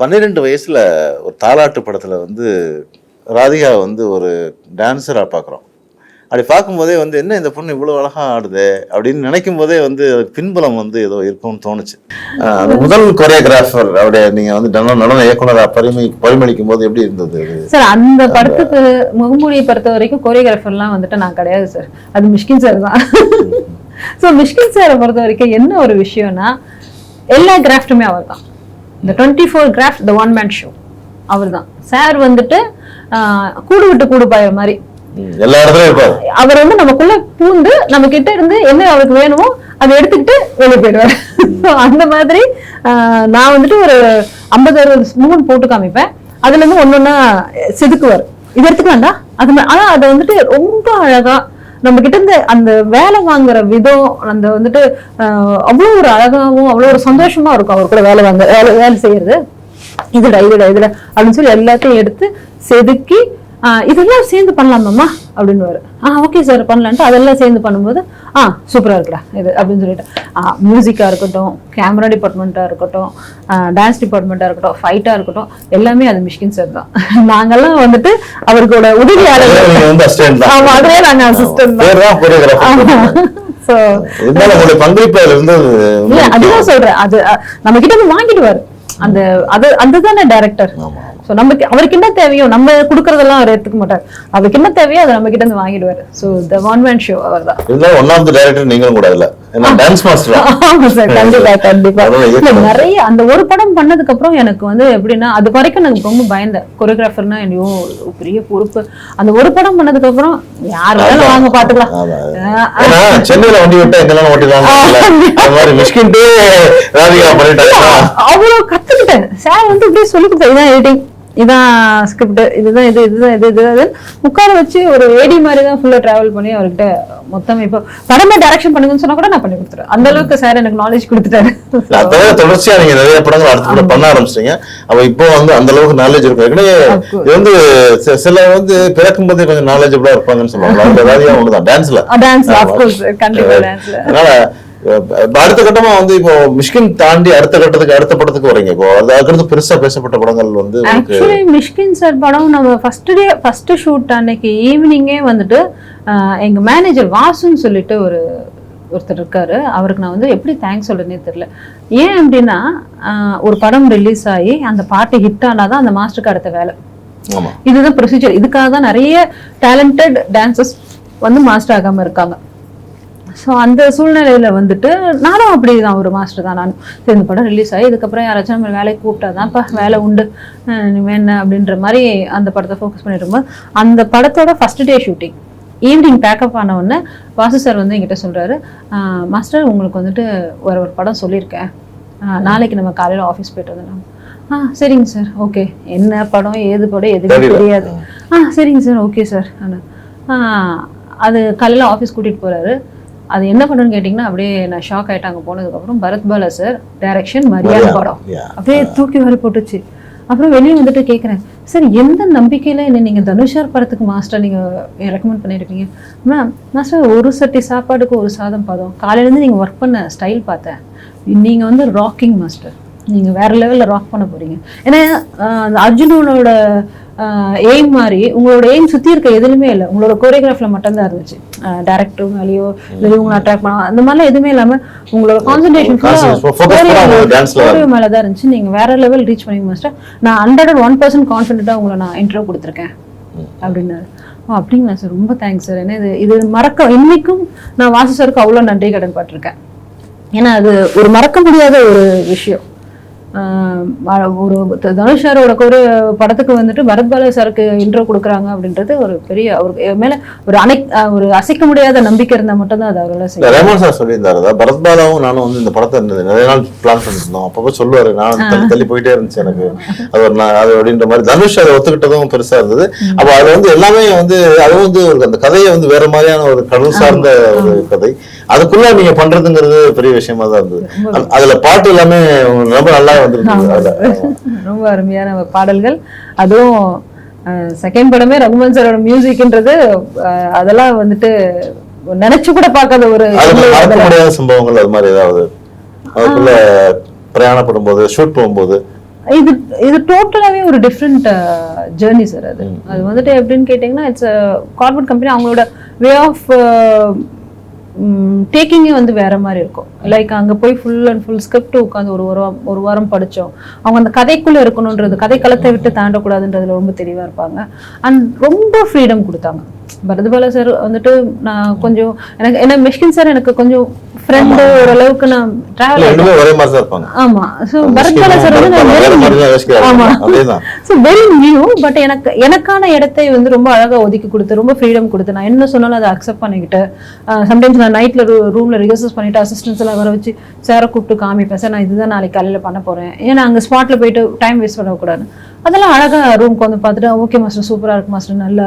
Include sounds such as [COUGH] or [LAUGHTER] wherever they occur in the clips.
பன்னிரெண்டு வயசுல ஒரு தாலாட்டு படத்துல வந்து ராதிகா வந்து ஒரு டான்ஸரா பார்க்குறோம். அப்படி பார்க்கும்போதே வந்து என்ன இந்த பொண்ணு இவ்வளோ அழகா ஆடுதே? அப்படின்னு நினைக்கும் போதே வந்து பின்புலம் வந்து ஏதோ இருக்கும்னு தோணுச்சு. அந்த முதல் கொரியோகிராஃபர் அப்படியே நீங்க வந்து நடன நடன இயக்குனரா பரிமை பரிமளிக்கும் போது எப்படி இருந்தது? சார் அந்த படத்துக்கு முகமூடியை பொறுத்த வரைக்கும் கோரியோகிராஃபர்லாம் வந்துட்டு நான் கிடையாது சார். அது மிஷ்கின் சார் தான். ஸோ மிஷ்கின் சாரை பொறுத்த வரைக்கும் என்ன ஒரு விஷயம்னா எல்லா கிராஃப்ட்டுமே அவர் தான் இந்த twenty four craft the one man show அவர் தான் சார் வந்துட்டு கூடு விட்டு கூடு பாய மாதிரி. அவர் வந்து நமக்குள்ள பூந்து நம்ம கிட்ட இருந்து என்ன அவருக்கு வேணுமோ அதை எடுத்துக்கிட்டு வெளியே போயிடுவார். [LAUGHS] அந்த மாதிரி நான் வந்துட்டு ஒரு ஐம்பது அறுபது ஸ்பூன் போட்டு காமிப்பேன். அதுல இருந்து ஒன்னொன்னா செதுக்குவார். இது எடுத்துக்கலாம்டா அது ஆனா அதை வந்துட்டு ரொம்ப அழகா நம்ம கிட்ட இருந்து அந்த வேலை வாங்குற விதம் அந்த வந்துட்டு ஆஹ், அவ்வளோ ஒரு அழகாவும் அவ்வளோ ஒரு சந்தோஷமா இருக்கும் அவர் கூட வேலை வாங்க வேலை வேலை செய்யறது. இதுடா இதுடா இதுல அப்படின்னு சொல்லி எல்லாத்தையும் எடுத்து செதுக்கி இதெல்லாம் சேர்ந்து பண்ணலாமாம்மா? அப்படின்னு ஆ ஓகே சார் பண்ணலான்ட்டு அதெல்லாம் சேர்ந்து பண்ணும்போது ஆ சூப்பரா இருக்குடா இது அப்படின்னு சொல்லிட்டு. மியூசிக்கா இருக்கட்டும் கேமரா டிபார்ட்மெண்ட்டா இருக்கட்டும் டான்ஸ் டிபார்ட்மெண்ட்டா இருக்கட்டும் ஃபைட்டா இருக்கட்டும் எல்லாமே அது மிஷ்கின் சார் தான். [LAUGHS] நாங்கெல்லாம் வந்துட்டு அவருக்கோட உதவியாளர்கள் நீங்க வந்து அசிஸ்டன்ட் தான். ஆமா அதுவே நாங்க அசிஸ்டன்ட் தான். ஸோ பங்களிப்பு அதுதான் சொல்றேன். அது நம்ம கிட்ட வாங்கிடுவாரு. அந்த அது அதுதானே டைரக்டர். சோ நமக்கு அவருக்கு என்ன தேவையோ நம்ம கொடுக்கறதெல்லாம் அவர் எடுத்துக்க மாட்டார். அவருக்கு என்ன தேவையோ அதை நம்ம கிட்ட இருந்து வாங்கிடுவாரு. So the one man show அவர் தான் இருந்தாலும் ஒன் ஆஃப் த டைரக்டர் நீங்களும் கூட இல்ல. டான்ஸ் மாஸ்டர் [LAUGHS] ஆமா சார் கண்டிப்பா [LAUGHS] கண்டிப்பா. நிறைய அந்த ஒரு படம் பண்ணதுக்கு அப்புறம் எனக்கு வந்து எப்படின்னா அது வரைக்கும் எனக்கு ரொம்ப பயந்தேன் கொரியோகிராஃபர்னா ஐயோ பெரிய பொறுப்பு. அந்த ஒரு படம் பண்ணதுக்கு அப்புறம் யார் வேணாலும் வாங்க பாத்துக்கலாம். ஏன்னா சென்னையில வண்டி விட்டா எங்கெல்லாம் ஓட்டிடலாம் மாதிரி மிஷ்கின்ட்டு ராதிகா அவ்வளவு கத்துக்கிட்டேன். சார் வந்து இப்படியே சொல்லி கொடுத்தா இதான் எடிட்டிங் இதான் ஸ்கிரிப்ட் இதுதான் இது இதுதான் இது இது. உட்கார வச்சு ஒரு ஏடி மாதிரி தான் ஃபுல்லா டிராவல் பண்ணி அவர்கிட்ட மொத்தம் இப்போ படமே டைரக்ஷன் பண்ணுங்கன்னு சொன்னா கூட நான் பண்ணி கொடுத்துறேன் அந்த அளவுக்கு சார் எனக்கு நாலேஜ் கொடுத்துட்டாரு. தவிர தொடர்ச்சியா நீங்க நிறைய படங்கள் அடுத்த பண்ண ஆரம்பிச்சிட்டீங்க. அப்ப இப்போ வந்து அந்த அளவுக்கு நாலேஜ் இருக்கும். இது வந்து சில வந்து பிறக்கும் போதே கொஞ்சம் நாலேஜபிளா இருப்பாங்கன்னு சொல்லுவாங்க டான்ஸ்ல டான்ஸ் ஆஃப்கோர்ஸ் கண்டிப்பா டான்ஸ்ல அதனால அடுத்த கட்டமா வந்து இப்போ மிஷ்கின் தாண்டி அடுத்த கட்டத்துக்கு அடுத்த படத்துக்கு வரீங்க இப்போ. அது அதுக்கடுத்து பெருசா பேசப்பட்ட படங்கள் வந்து ஆக்சுவலி மிஷ்கின் சார் படம் நம்ம ஃபர்ஸ்ட் டே ஃபர்ஸ்ட் ஷூட் அன்னைக்கு ஈவினிங்கே வந்துட்டு எங்க மேனேஜர் வாசுன்னு சொல்லிட்டு ஒரு ஒருத்தர் இருக்காரு. அவருக்கு நான் வந்து எப்படி தேங்க்ஸ் சொல்றேனே தெரியல. ஏன் அப்படின்னா ஒரு படம் ரிலீஸ் ஆகி அந்த பாட்டு ஹிட் ஆனாதான் அந்த மாஸ்டருக்கு அடுத்த வேலை. இதுதான் ப்ரொசீஜர் இதுக்காக தான் நிறைய டேலண்டட் டான்சர்ஸ் வந்து மாஸ்டர் ஆகாம இருக்காங்க. ஸோ அந்த சூழ்நிலையில வந்துட்டு நானும் அப்படிதான் ஒரு மாஸ்டர் தான். நானும் இந்த படம் ரிலீஸ் ஆகி இதுக்கப்புறம் யாராச்சும் நம்ம வேலைக்கு கூப்பிட்டாதான்ப்பா வேலை உண்டு. என்ன அப்படின்ற மாதிரி அந்த படத்தை ஃபோக்கஸ் பண்ணிட்டு இருக்கும்போது அந்த படத்தோட first day shooting evening pack up ஆன உடனே வாசு சார் வந்து என்கிட்ட சொல்றாரு "ஆஹ் மாஸ்டர் உங்களுக்கு வந்துட்டு ஒரு ஒரு படம் சொல்லியிருக்கேன். நாளைக்கு நம்ம காலையில ஆஃபீஸ் போயிட்டு வந்துடலாம். ஆ சரிங்க சார் ஓகே. என்ன படம் ஏது படம் எதுவுமே. தெரியாது. ஆ சரிங்க சார் ஓகே சார் அது காலையில் ஆஃபீஸ் கூட்டிகிட்டு போறாரு. அது என்ன பண்ணுன்னு கேட்டிங்கன்னா அப்படியே நான் ஷாக் ஆயிட்டு அங்கே போனதுக்கப்புறம். பரத் பாலா சார் டைரக்ஷன் மரியாதை படம். அப்படியே தூக்கி வரி போட்டுச்சு. அப்புறம் வெளியே வந்துட்டு கேட்குறேன் சார் எந்த நம்பிக்கையில் என்ன நீங்கள் தனுஷார் படத்துக்கு மாஸ்டர் நீங்கள் ரெக்கமெண்ட் பண்ணியிருக்கீங்க மேம் மாஸ்டர் ஒரு சட்டி சாப்பாடுக்கு ஒரு சாதம் பதம். காலையிலேருந்து நீங்கள் ஒர்க் பண்ண ஸ்டைல் பார்த்தேன். நீங்கள் வந்து ராக்கிங் மாஸ்டர் நீங்கள் வேற லெவலில் ராக் பண்ண போறீங்க. ஏன்னா அர்ஜுனோட எய்ம் மாதிரி உங்களோட எய்ம் சுற்றி இருக்க எதுலையுமே இல்லை. உங்களோட கோரியோகிராஃபில் மட்டும்தான் இருந்துச்சு. டேரக்டர் மேலேயோ இல்லை உங்களை அட்ராக்ட் பண்ண அந்த மாதிரிலாம் எதுவுமே இல்லாமல் உங்களோட கான்சன்ட்ரேஷன் ஃபுல்லாக மேலே தான் இருந்துச்சு. நீங்கள் வேற லெவல் ரீச் பண்ணி மாஸ்டர் நான் ஹண்ட்ரட் ஒன் பர்சன்ட் கான்ஃபிடென்ட்டாக உங்களை நான் இன்ட்ரோ கொடுத்துருக்கேன். அப்படின்னாரு. ஓ அப்படிங்களா சார் ரொம்ப தேங்க்ஸ் சார் ஏன்னா இது? இது மறக்க இன்னைக்கும் நான் வாசு சாருக்கு அவ்வளோ நன்றி கடன் பட்டிருக்கேன். ஏன்னா அது ஒரு மறக்க முடியாத ஒரு விஷயம். ஒரு தனுஷ் சாரோட ஒரு படத்துக்கு வந்துட்டு பரத் பாலா சாருக்கு இன்ட்ரோ கொடுக்குறாங்க அப்படின்றது ஒரு பெரிய அவருக்கு மேல ஒரு ஆஹ் ஒரு அசைக்க முடியாத நம்பிக்கை இருந்தால் மட்டும்தான் அது அவரால் செய்யும் ரேமன் சார் சொல்லியிருந்தாரு. அதான் பரத் பாலாவும் நானும் வந்து இந்த படத்தை நிறைய நாள் பிளான் பண்ணிருந்தோம் அப்பப்போ சொல்லுவாரு. நான் தள்ளி தள்ளி போயிட்டே இருந்துச்சு எனக்கு. அது ஒரு நான் அது அப்படின்ற மாதிரி தனுஷ் அதை ஒத்துக்கிட்டதும் பெருசா இருந்தது. அப்ப அது வந்து எல்லாமே வந்து அது வந்து ஒரு அந்த கதையை வந்து வேற மாதிரியான ஒரு கடல் சார்ந்த ஒரு கதை. அதுக்குள்ள நீங்க பண்றதுங்கிறது பெரிய விஷயமா தான் இருந்தது. அதுல பாட்டு எல்லாமே ரொம்ப நல்லா ரொம்ப அருமையான பாடல்கள். அதுவும் செகண்ட் படமே ரகுமான் சாரோட மியூசிக்ன்றது அதெல்லாம் வந்துட்டு நினைச்சு கூட பார்க்காத ஒரு. முடியாத சம்பவங்கள் அது மாதிரி ஏதாவது? அதுக்குள்ள பிரயாணப்படும் போது ஷூட் போகும்போது? இது இது டோட்டலாவே ஒரு டிஃப்ரெண்ட் ஜேர்னி சார் அது. அது வந்துட்டு எப்படின்னு கேட்டிங்கன்னா இட்ஸ் கார்பரேட் கம்பெனி அவங்களோட வே ஆஃப் டேக்கிங்கே வந்து வேற மாதிரி இருக்கும். லைக் அங்க போய் ஃபுல் அண்ட் ஃபுல் ஸ்கிரிப்ட் உட்காந்து ஒரு வாரம் ஒரு வாரம் படிச்சோம். அவங்க அந்த கதைக்குள்ள இருக்கணுன்றது கதை களத்தை விட்டு தாண்டக்கூடாதுன்றதுல ரொம்ப தெளிவா இருப்பாங்க. அண்ட் ரொம்ப ஃப்ரீடம் கொடுத்தாங்க. பரதுபாலா சார் வந்துட்டு நான் கொஞ்சம் எனக்கு ஏன்னா மிஷ்கின் சார் எனக்கு கொஞ்சம் ஃப்ரெண்டு ஓரளவுக்கு நான் டிராவல் ரெண்டுமே ஒரே மாதிரி தான் இருப்பாங்க. ஆமா. ஸோ பரத்பாலா சார் வந்து நான் யோசிக்கிறாரு. ஆமா. அதேதான். ஸோ வெரி நியூ பட் எனக்கு எனக்கான இடத்தை வந்து ரொம்ப அழகா ஒதுக்கி கொடுத்து ரொம்ப ஃப்ரீடம் கொடுத்து நான் என்ன சொன்னாலும் அதை அக்செப்ட் பண்ணிக்கிட்டு சம்டைம்ஸ் நான் நைட்ல ரூம்ல ரிஹர்சல்ஸ் பண்ணிட்டு அசிஸ்டன்ஸ் எல்லாம் வர வச்சு சேரை கூப்பிட்டு காமிப்பேன். சார் நான் இதுதான் நாளைக்கு காலையில பண்ண போறேன். ஏன்னா அங்க ஸ்பாட்ல போயிட்டு டைம் வேஸ்ட் பண்ணக்கூடாது. அதெல்லாம் அழகா ரூம்க்கு வந்து பார்த்துட்டு ஓகே மாஸ்டர் சூப்பரா இருக்கு மாஸ்டர் நல்லா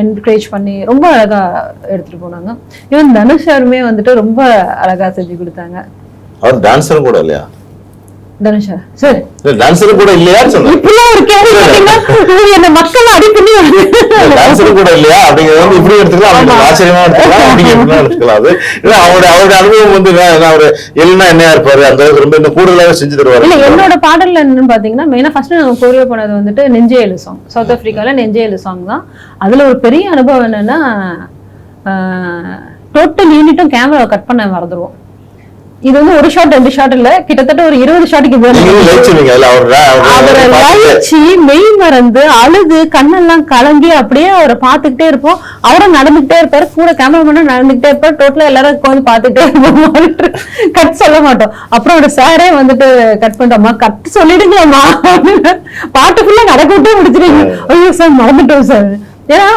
என்கரேஜ் பண்ணி ரொம்ப அழகா எடுத்துட்டு போனாங்க. ஈவன் தனுஷ் சாருமே வந்துட்டு ரொம்ப அழகா செஞ்சு கொடுத்தாங்க. அவர் டான்ஸரும் கூட இல்லையா? தனுஷா சார். டான்ஸரும் கூட சொன்னேன் இப்படிலாம் ஒரு கேள்வி என்ன மக்கள் அடிக்கடி டான்ஸரும் கூட இல்லையா அப்படிங்கறது வந்து இப்படி எடுத்துக்கலாம். அப்படி ஆமா. ஆச்சரியமா எடுத்துக்கலாம். அப்படி எப்படினா எடுத்துக்கலாம். அது இல்ல அவருடைய அவருடைய அனுபவம் வந்து அவரு எல்லாம் என்னையா இருப்பாரு. அந்த அளவுக்கு ரொம்ப இன்னும் கூடுதலாவே செஞ்சு தருவாரு. இல்ல என்னோட பாடல்ல என்னன்னு பாத்தீங்கன்னா மெயினா ஃபர்ஸ்ட் நான் கோரியோ பண்ணது வந்துட்டு நெஞ்சே எழு சாங் சவுத் ஆப்பிரிக்கால நெஞ்சே எழு சாங் தான். அதுல ஒரு பெரிய அனுபவம் என்னன்னா டோட்டல் யூனிட்டும் கேமரா கட் பண்ண மறந்துடுவோம் இது வந்து ஒரு ஷாட் ரெண்டு ஷாட் இல்ல. கிட்டத்தட்ட ஒரு இருபது ஷாட்டுக்கு அவர் லயிச்சு மெய் மறந்து அழுது கண்ணெல்லாம் கலங்கி அப்படியே அவரை பார்த்துக்கிட்டே இருப்போம். அவரும் நடந்துகிட்டே இருப்பாரு. கூட கேமராமேனும் நடந்துகிட்டே இருப்பாரு. டோட்டலா எல்லாரும் உட்காந்து பார்த்துட்டே இருப்போம். [LAUGHS] கட் சொல்ல மாட்டோம். அப்புறம் ஒரு சாரே வந்துட்டு கட் பண்ணிட்டோம்மா கட் சொல்லிடுங்களேம்மா [LAUGHS] பாட்டு ஃபுல்லா நடக்க விட்டே முடிச்சிருங்க ஐயோ சார் மறந்துட்டோம் சார் ஏன்னா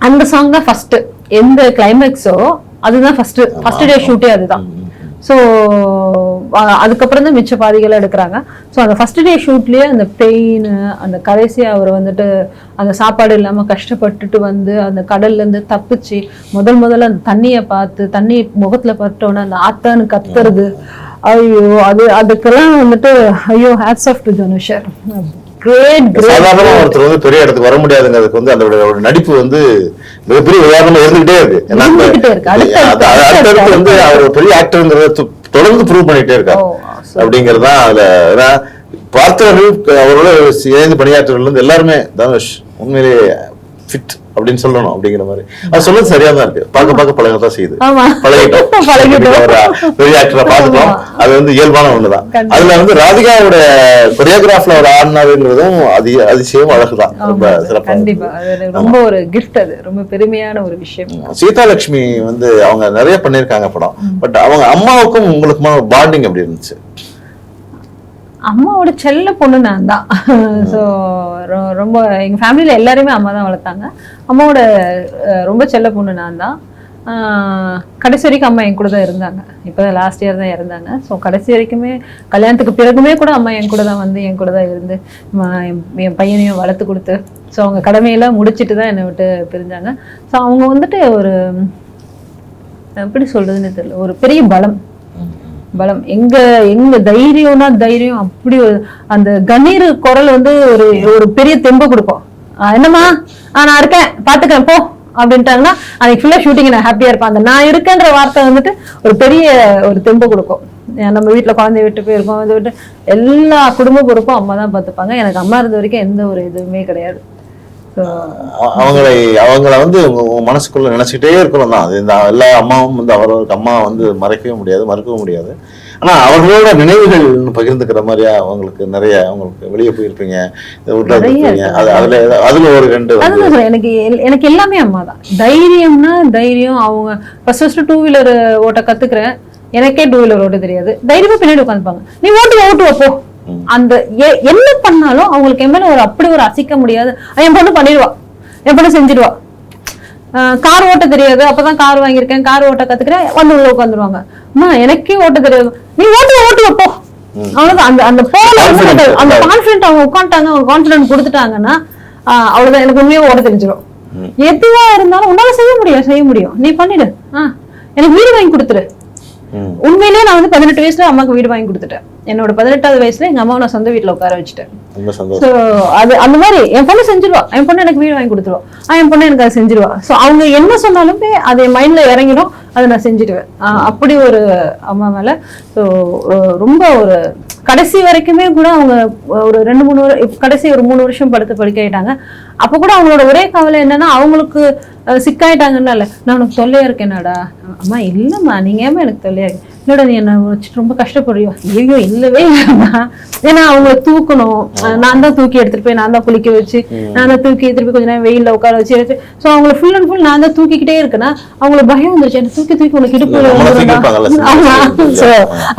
அந்த சாங் தான் ஃபர்ஸ்ட் எந்த கிளைமேக்ஸோ அதுதான் ஃபர்ஸ்ட் ஃபர்ஸ்ட் டே ஷூட்டே அதுதான். ஸோ அதுக்கப்புறம் தான் மிச்ச பாதிகளை எடுக்கிறாங்க. ஸோ அந்த ஃபர்ஸ்ட் டே ஷூட்லேயே அந்த பெயின் அந்த கடைசியாக அவர் வந்துட்டு அந்த சாப்பாடு இல்லாமல் கஷ்டப்பட்டுட்டு வந்து அந்த கடல்லேருந்து தப்பிச்சு முதல் முதல்ல அந்த தண்ணியை பார்த்து தண்ணி முகத்தில் பட்டோன்னே அந்த ஆத்தான்னு கத்துறது. ஐயோ அது அதுக்கெல்லாம் வந்துட்டு ஐயோ ஹேட்ஸ் ஆஃப் டு தனுஷர் ஒருத்தர் வந்து பெரிய இடத்துக்கு வர முடியாதுங்கிறதுக்கு வந்து அந்த நடிப்பு வந்து மிகப்பெரிய உதாரணமா இருந்துகிட்டே இருக்கு. அடுத்தடுத்து, வந்து அவர் பெரிய ஆக்டர்ங்கிறத தொடர்ந்து ப்ரூவ் பண்ணிட்டே இருக்காரு. அப்படிங்கிறது தான் அதுல ஏன்னா பார்த்தவர்கள் அவரோட இணைந்து பணியாற்றவர்கள் வந்து எல்லாருமே தனுஷ் உண்மையிலேயே ஃபிட் அப்படின்னு சொல்லணும் அப்படிங்கிற மாதிரி. அது சொல்றது சரியா தான் இருக்கு. பார்க்க பார்க்க பழகத்தான் செய்யுது. பழகிட்டோம். [LAUGHS] பழகிட்டோம். ஒரு பெரிய ஆக்டரா பார்த்துட்டோம். அது வந்து இயல்பான ஒண்ணுதான். அதுல வந்து ராதிகாவோட கொரியோகிராஃப்ல அவர் ஆடினாருங்கிறதும் அதி அதிசயம் அழகுதான். ரொம்ப ஆமா, சிறப்பா கண்டிப்பா. அது ரொம்ப ஒரு கிஃப்ட் அது. ரொம்ப பெருமையான ஒரு விஷயம். சீதாலட்சுமி வந்து அவங்க நிறைய பண்ணிருக்காங்க படம். பட் அவங்க அம்மாவுக்கும் உங்களுக்குமான பாண்டிங் எப்படி இருந்துச்சு? அம்மாவோட செல்ல பொண்ணு நான் தான் ஸோ ரொம்ப எங்க ஃபேமிலியில எல்லாருமே அம்மா தான் வளர்த்தாங்க. அம்மாவோட ரொம்ப செல்ல பொண்ணு நான் தான் கடைசி வரைக்கும் அம்மா என் கூட தான் இருந்தாங்க. இப்போ லாஸ்ட் இயர் தான் இறந்தாங்க. ஸோ கடைசி வரைக்குமே கல்யாணத்துக்கு பிறகுமே கூட அம்மா என் கூட தான் வந்து என் கூட தான் இருந்து என் பையனையும் வளர்த்து கொடுத்து ஸோ அவங்க கடமையெல்லாம் முடிச்சிட்டு தான் என்னை விட்டு பிரிஞ்சாங்க. ஸோ அவங்க வந்துட்டு ஒரு எப்படி சொல்றதுன்னு தெரியல. ஒரு பெரிய பலம். பலம். எங்க எங்க தைரியம்னா தைரியம். அப்படி ஒரு அந்த கணீர் குரல் வந்து ஒரு ஒரு பெரிய தெம்பு கொடுக்கும். ஆஹ் என்னம்மா? ஆஹ் நான் இருக்கேன். பாத்துக்கிறேன். போ. அப்படின்ட்டாங்கன்னா அன்னைக்கு ஃபுல்லா ஷூட்டிங் நான் ஹாப்பியா இருப்பேன். அந்த நான் இருக்கேன்ற வார்த்தை வந்துட்டு ஒரு பெரிய ஒரு தெம்பு கொடுக்கும். நம்ம வீட்ல குழந்தைய விட்டு போயிருக்கோம். இதை விட்டு எல்லா குடும்ப பொறுப்பும் அம்மா தான் பார்த்துப்பாங்க எனக்கு அம்மா இருந்த வரைக்கும் எந்த ஒரு இதுவுமே கிடையாது. அவங்களை அவங்கள வந்து மனசுக்குள்ள நினைச்சுக்கிட்டே இருக்கணும் தான். அது இந்த எல்லா அம்மாவும் வந்து அவரவருக்கு அம்மா வந்து மறைக்கவே முடியாது மறுக்கவும் முடியாது. ஆனா அவர்களோட நினைவுகள் பகிர்ந்துக்கிற மாதிரியா அவங்களுக்கு நிறைய அவங்களுக்கு வெளியே போயிருப்பீங்க இருப்பீங்க. அது அதுல அதுல ஒரு ரெண்டு. எனக்கு எனக்கு எல்லாமே அம்மா தான். தைரியம்னா தைரியம் அவங்க ஃபர்ஸ்ட் ஃபர்ஸ்ட் டூ வீலர் ஓட்ட கத்துக்கிறேன். எனக்கே டூ வீலர் ஓட்ட தெரியாது. தைரியமா பின்னாடி உட்காந்துப்பாங்க. நீ ஓட்டு ஓட்டுவ போ. அந்த என்ன பண்ணாலும் அவங்களுக்கு என் மேல ஒரு அப்படி ஒரு அசைக்க முடியாது. என் பொண்ணு பண்ணிடுவா. என் பொண்ணு செஞ்சிடுவா. கார் ஓட்ட தெரியாது. அப்பதான் கார் வாங்கியிருக்கேன். கார் ஓட்ட கத்துக்கிறேன். வந்து உள்ள உட்காந்துருவாங்க. அம்மா எனக்கே ஓட்ட தெரியாது. நீ ஓட்டு ஓட்டு போ. அவ்வளவுதான். அந்த அந்த போல அந்த- கான்பிடன்ட் அவங்க உட்காந்துட்டாங்க. அவங்க கான்பிடன்ட் கொடுத்துட்டாங்கன்னா அவ்வளவுதான். எனக்கு உண்மையா ஓட தெரிஞ்சிடும் எதுவா இருந்தாலும் உன்னால செய்ய முடியும் செய்ய முடியும். நீ பண்ணிடு. ஆஹ் எனக்கு வீடு வாங்கி கொடுத்துரு. உண்மையிலேயே நான் வந்து பதினெட்டு வயசுல அம்மாக்கு வீடு வாங்கி கொடுத்துட்டேன். என்னோட பதினெட்டாவது வயசுல எங்க அம்மாவை நான் சொந்த வீட்டுல உட்கார வச்சுட்டேன். ஸோ அது அந்த மாதிரி என் பொண்ணு செஞ்சிருவா. என் பொண்ணு எனக்கு வீடு வாங்கி கொடுத்துருவா. என் பொண்ணு எனக்கு அதை செஞ்சிருவா. ஸோ அவங்க என்ன சொன்னாலுமே அது என் மைண்ட்ல இறங்கிடும். அதை நான் செஞ்சிடுவேன். அப்படி ஒரு அம்மா மேல ஸோ ரொம்ப ஒரு கடைசி வரைக்குமே கூட அவங்க ஒரு ரெண்டு மூணு கடைசி ஒரு மூணு வருஷம் படுத்து படுக்க ஆயிட்டாங்க அப்ப கூட அவங்களோட ஒரே கவலை என்னன்னா அவங்களுக்கு சிக்காயிட்டாங்கன்னு இல்ல நான் உனக்கு தொல்லையா இருக்கேனாடா? அம்மா இல்லம்மா நீங்க ஏமா எனக்கு தொல்லையா இருக்கு? இல்லடா நீ என்ன வச்சுட்டு ரொம்ப கஷ்டப்படுறியோ ஐயோ இல்லவே இல்லம்மா. ஏன்னா அவங்கள தூக்கணும். நான் தான் தூக்கி எடுத்துட்டு போய் நான் தான் குளிக்க வச்சு நான் தான் தூக்கி எடுத்துட்டு போய் கொஞ்ச நேரம் வெயில்ல உட்கார வச்சு எடுத்து ஸோ அவங்கள ஃபுல் அண்ட் ஃபுல் நான் தான் தூக்கிக்கிட்டே இருக்கேன்னா அவங்களுக்கு பயம் வந்துருச்சு. என்ன தூக்கி தூக்கி உனக்கு இடுப்பு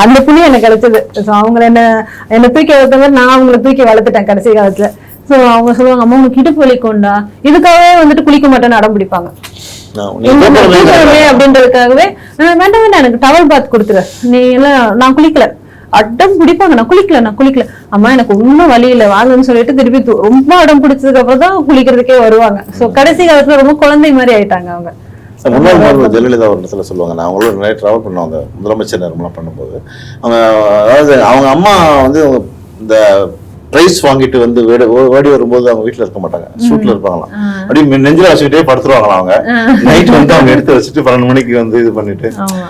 அந்த புண்ணி எனக்கு கிடைச்சது. ஸோ அவங்கள என்ன என்ன தூக்கி வளர்த்த மாதிரி நான் அவங்கள தூக்கி வளர்த்துட்டேன் கடைசி காலத்துல. ஸோ அவங்க சொல்லுவாங்க அம்மா உனக்கு இடுப்பு வலிக்கும்டா. இதுக்காகவே வந்துட்டு குளிக்க மாட்டேன்னு அடம் பிடிப்பாங்க. அப்படின்றதுக்காகவே "அஹ் வேண்டாம் வேண்டாம் எனக்கு டவல் பாத் கொடுத்துரு. நீ எல்லாம் நான் குளிக்கல. அடம் பிடிப்பாங்க. நான் குளிக்கல நான் குளிக்கல. அம்மா எனக்கு ஒன்றும் வழி இல்லை. வாங்கன்னு சொல்லிட்டு திருப்பி ரொம்ப அடம் பிடிச்சதுக்கு அப்புறம் தான் குளிக்கிறதுக்கே வருவாங்க. சோ கடைசி காலத்துல ரொம்ப குழந்தை மாதிரி ஆயிட்டாங்க அவங்க. முன்னாள் முதல்வர் ஜெயலலிதா ஒரு இடத்துல சொல்லுவாங்க நான் அவங்களோட நிறைய ட்ராவல் பண்ணுவாங்க முதலமைச்சர் நேரம்லாம் பண்ணும்போது. அவங்க அதாவது அவங்க அம்மா வந்து இந்த பிரைஸ் வாங்கிட்டு வந்து வேடி ஓடி வரும்போது அவங்க வீட்ல இருக்க மாட்டாங்க. ஷூட்ல இருப்பாங்களாம். அப்படியே நெஞ்சில வச்சுக்கிட்டே படுத்துருவாங்களாம் அவங்க. நைட் வந்து அவங்க எடுத்து வச்சுட்டு பன்னெண்டு மணிக்கு வந்து இது பண்ணிட்டு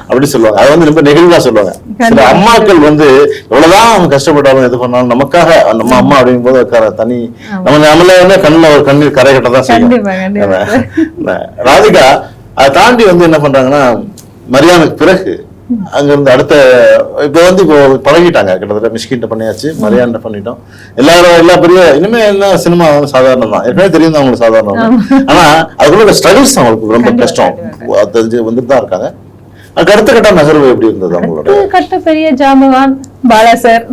அப்படி சொல்லுவாங்க. அது வந்து ரொம்ப நெகிழ்வா சொல்லுவாங்க. சில. அம்மாக்கள் வந்து எவ்வளவுதான் அவங்க கஷ்டப்பட்டாலும் இது பண்ணாலும் நமக்காக நம்ம அம்மா அப்படிங்கும் போது தனி நம்ம நம்மள வந்து கண்ணுல ஒரு கண்ணீர் கரை கட்ட தான் செய்யும் ராதிகா அதை தாண்டி வந்து என்ன பண்றாங்கன்னா மரியாதைக்கு பிறகு அங்க இருந்து அடுத்த இப்ப வந்து இப்போ பழகிட்டாங்க கிட்டத்தட்ட மிஷ்கிட்ட பண்ணியாச்சு மரியாதை பண்ணிட்டோம். எல்லாரும் எல்லா பெரிய இனிமே எல்லாம் சினிமா வந்து சாதாரணம் தான் ஏற்கனவே தெரியும் தான் அவங்களுக்கு சாதாரணம். ஆனா அதுக்குள்ள ஸ்ட்ரகிள்ஸ் அவங்களுக்கு ரொம்ப கஷ்டம். தெரிஞ்சு வந்துட்டு தான் இருக்காங்க. அதுக்கு அடுத்த கட்ட நகர்வு எப்படி இருந்தது அவங்களோட? கட்ட பெரிய ஜாம்பவான் பாலா சார்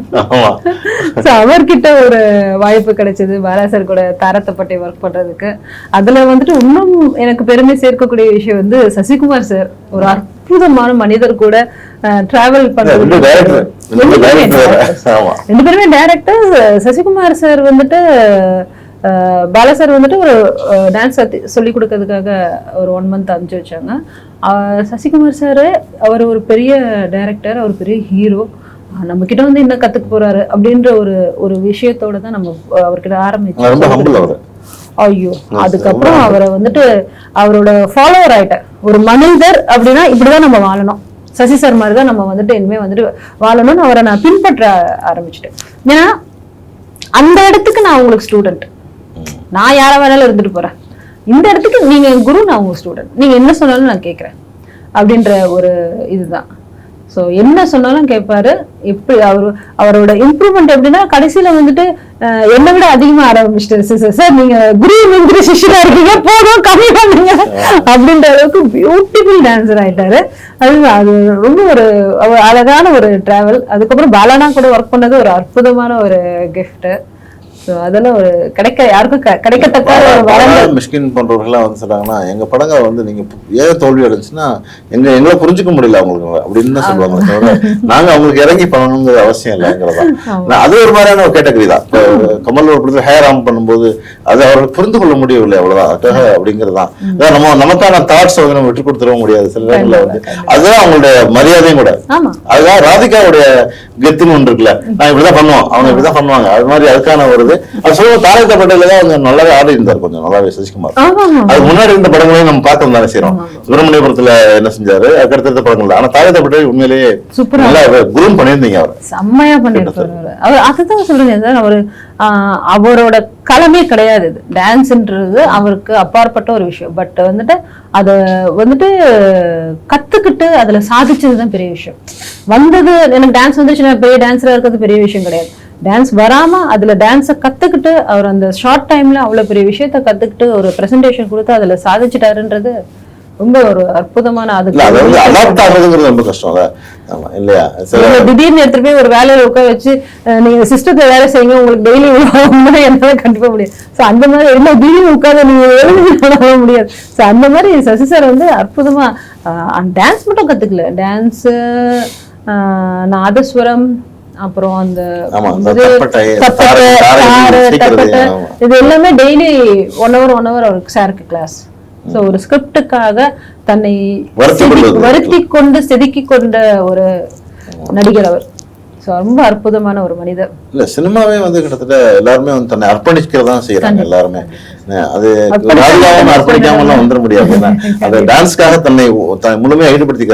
ஸோ அவர்கிட்ட ஒரு வாய்ப்பு கிடைச்சது. பாலா சார் கூட தாரத்தை பற்றி ஒர்க் பண்றதுக்கு. அதுல வந்துட்டு இன்னும் எனக்கு பெருமை சேர்க்கக்கூடிய விஷயம் வந்து சசிகுமார் சார் ஒரு அற்புதமான மனிதர் கூட டிராவல் டைரக்டர் ரெண்டு பேருமே டேரக்டர் சசிகுமார் சார் வந்துட்டு பாலா சார் வந்துட்டு ஒரு டான்ஸ் சொல்லி கொடுக்கறதுக்காக ஒரு ஒன் மந்த் அனுப்பிச்சு வச்சாங்க. சசிகுமார் சார் அவர் ஒரு பெரிய டைரக்டர் அவர் பெரிய ஹீரோ நம்ம கிட்ட வந்து என்ன கத்துக்க போறாரு அப்படின்ற ஒரு ஒரு விஷயத்தோட தான் நம்ம அவர்கிட்ட ஆரம்பிச்சோம் ஐயோ அதுக்கப்புறம் அவரை வந்துட்டு அவரோட ஃபாலோவர் ஆயிட்டேன் ஒரு மனிதர் அப்படின்னா இப்படிதான் நம்ம வாழணும். சசி சார் மாதிரி தான் நம்ம வந்துட்டு இனிமே வந்துட்டு வாழணும்னு அவரை நான் பின்பற்ற ஆரம்பிச்சிட்டேன். ஏன்னா அந்த இடத்துக்கு நான் உங்களுக்கு ஸ்டூடெண்ட் நான் யார வேணாலும் இருந்துட்டு போறேன். இந்த இடத்துக்கு நீங்க குரு நான் உங்க ஸ்டூடெண்ட் நீங்க என்ன சொன்னாலும் நான் கேட்கறேன். அப்படின்ற ஒரு இதுதான். ஸோ என்ன சொன்னாலும் கேட்பாரு. எப்படி அவர் அவரோட இம்ப்ரூவ்மெண்ட் எப்படின்னா கடைசியில வந்துட்டு என்னை விட அதிகமா ஆரம்பிச்சிட்டாரு. சார் சார் நீங்க குரு மந்திரி சிஷ்யரா இருக்கீங்க போதும் கம்மி பண்ணுங்க. அப்படின்ற அளவுக்கு பியூட்டிஃபுல் டான்சர் ஆயிட்டாரு. அது அது ரொம்ப ஒரு அழகான ஒரு டிராவல் அதுக்கப்புறம் பாலானா கூட ஒர்க் பண்ணது ஒரு அற்புதமான ஒரு கிஃப்ட்டு ஸோ அதெல்லாம் ஒரு கிடைக்க யாருக்கும் கிடைக்கத்தக்க ஒரு மிஷ்கின் போன்றவர்கள்லாம் வந்து சொல்றாங்கன்னா எங்க படங்கள் வந்து நீங்க ஏன் தோல்வி அடைஞ்சுன்னா எங்க எங்களை புரிஞ்சுக்க முடியல அவங்களுக்கு அப்படின்னு தான் சொல்லுவாங்க. தவிர நாங்க அவங்களுக்கு இறங்கி பண்ணணுங்கிற அவசியம் இல்லைங்கிறதான் நான் அது ஒரு மாதிரியான ஒரு கேட்டகரி தான். கமல் ஒரு படத்துல ஹேர் ஆம் பண்ணும்போது அது அவர்கள் புரிந்து கொள்ள முடியவில்லை அவ்வளவுதான். அதுக்காக அப்படிங்கிறதான் நம்ம நமக்கான தாட்ஸ் வந்து நம்ம விட்டு கொடுத்துடவும் முடியாது. சில நேரங்களில் வந்து அதுதான் அவங்களுடைய மரியாதையும் கூட. அதுதான் ராதிகாவுடைய கெத்துன்னு ஒன்று இருக்குல்ல. நான் இப்படிதான் பண்ணுவோம் அவங்க இப்படிதான் பண்ணுவாங்க. அது மாதிரி அதுக்கான வருது அது சொல்லுவோம் தாரக பட்டேல தான் அவங்க நல்லாவே ஆடி இருந்தார் கொஞ்சம் நல்லாவே சசிகுமார் அது முன்னாடி இருந்த படங்களையும் நம்ம பார்க்க தானே செய்யறோம் சுப்பிரமணியபுரத்துல என்ன செஞ்சாரு? அதுக்கு அடுத்த படங்கள் ஆனா தாரக பட்டேல் உண்மையிலேயே நல்லா குரூம் பண்ணியிருந்தீங்க அவர். செம்மையா பண்ணிருக்காரு அவரு. அதுதான் சொல்றேன் சார்? அவரு அவரோட களமே கிடையாது இது. டான்ஸ்ன்றது அவருக்கு அப்பாற்பட்ட ஒரு விஷயம். பட் வந்துட்டு அத வந்துட்டு கத்துக்கிட்டு அதுல சாதிச்சதுதான் பெரிய விஷயம். வந்தது எனக்கு டான்ஸ் வந்துச்சு நான் பெரிய டான்ஸரா இருக்கிறது பெரிய விஷயம் கிடையாது. டான்ஸ் வராம அதுல டான்ஸை கத்துக்கிட்டு அவர் அந்த ஷார்ட் டைம்ல அவ்வளவு பெரிய விஷயத்த கத்துக்கிட்டு ஒரு பிரசன்டேஷன் கொடுத்து அதுல சாதிச்சிட்டாருன்றது ரொம்ப ஒரு அற்புதமான அதுக்கு ரொம்ப கஷ்டம் இல்லையா? திடீர்னு எடுத்துட்டு போய் ஒரு வேலையில உட்கார வச்சு நீங்க சிஸ்டத்துல வேலை செய்யுங்க உங்களுக்கு டெய்லி என்னால கண்டிப்பா முடியாது. சோ அந்த மாதிரி இல்ல திடீர்னு உட்காந்து நீங்க எழுதி முடியாது. சோ அந்த மாதிரி சசி சார் வந்து அற்புதமா டான்ஸ் மட்டும் கத்துக்கல. டான்ஸ் நாதஸ்வரம் அப்புறம் அந்த இது, எல்லாமே daily one hour one hour அவருக்கு சாருக்கு கிளாஸ் சோ ஒரு ஸ்கிரிப்டுக்காக தன்னை. வருத்தி கொண்டு செதுக்கி கொண்ட ஒரு நடிகர் அவர். சோ ரொம்ப அற்புதமான ஒரு மனிதர். இல்ல சினிமாவே வந்து கிட்டத்தட்ட எல்லாருமே வந்து தன்னை அர்ப்பணிக்கிறதா செய்யறாங்க எல்லாருமே. அது அர்ப்பணிக்காம வந்துட முடியாது. [LAUGHS] அந்த டான்ஸ்க்காக தன்னை த- முழுமையா ஈடுபடுத்திக்கிற